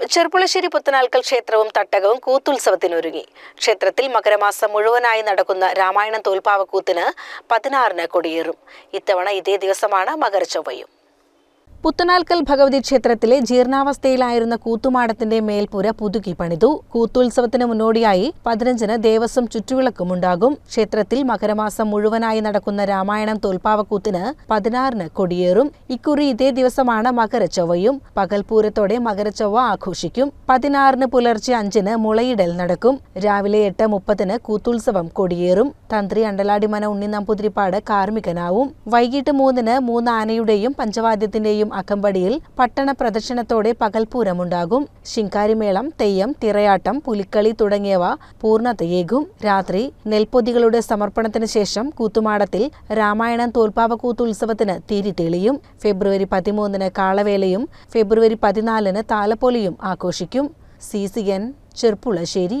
ചെർപ്പുളശ്ശേരി പുത്തനാൽക്കൽ ക്ഷേത്രവും തട്ടകവും കൂത്തുത്സവത്തിനൊരുങ്ങി. ക്ഷേത്രത്തിൽ മകരമാസം മുഴുവനായി നടക്കുന്ന രാമായണം തോൽപ്പാവക്കൂത്തിന് പതിനാറിന് കൊടിയേറും. ഇത്തവണ ഇതേ ദിവസമാണ് മകരച്ചൊവ്വയും. പുത്തനാൽക്കൽ ഭഗവതി ക്ഷേത്രത്തിലെ ജീർണാവസ്ഥയിലായിരുന്ന കൂത്തുമാടത്തിന്റെ മേൽപ്പുര പുതുക്കി പണിതു. കൂത്തുത്സവത്തിന് മുന്നോടിയായി പതിനഞ്ചിന് ദേവസ്വം ചുറ്റുവിളക്കുമുണ്ടാകും ക്ഷേത്രത്തിൽ മകരമാസം മുഴുവനായി നടക്കുന്ന രാമായണം തോൽപ്പാവക്കൂത്തിന് പതിനാറിന് കൊടിയേറും. ഇക്കുറി ഇതേ ദിവസമാണ് മകരച്ചൊവ്വയും. പകൽപൂരത്തോടെ മകരച്ചൊവ്വ ആഘോഷിക്കും. പതിനാറിന് പുലർച്ചെ അഞ്ചിന് മുളയിടൽ നടക്കും. രാവിലെ എട്ട് മുപ്പതിന് കൂത്തുത്സവം കൊടിയേറും. തന്ത്രി അണ്ടലാടിമന ഉണ്ണി നമ്പൂതിരിപ്പാട് കാർമ്മികനാവും. വൈകിട്ട് മൂന്നിന് മൂന്ന് ആനയുടെയും പഞ്ചവാദ്യത്തിന്റെയും അകമ്പടിയിൽ പട്ടണ പ്രദർശനത്തോടെ പകൽപൂരമുണ്ടാകും ശിങ്കാരിമേളം തെയ്യം തിറയാട്ടം പുലിക്കളി തുടങ്ങിയവ പൂർണതയേകും. രാത്രി നെൽപ്പൊതികളുടെ സമർപ്പണത്തിന് ശേഷം കൂത്തുമാടത്തിൽ രാമായണം തോൽപ്പാവക്കൂത്ത് ഉത്സവത്തിന് തിരി തെളിയും. ഫെബ്രുവരി പതിമൂന്നിന് കാളവേലയും ഫെബ്രുവരി പതിനാലിന് താലപ്പൊലിയും ആഘോഷിക്കും. C C N Cherpulassery.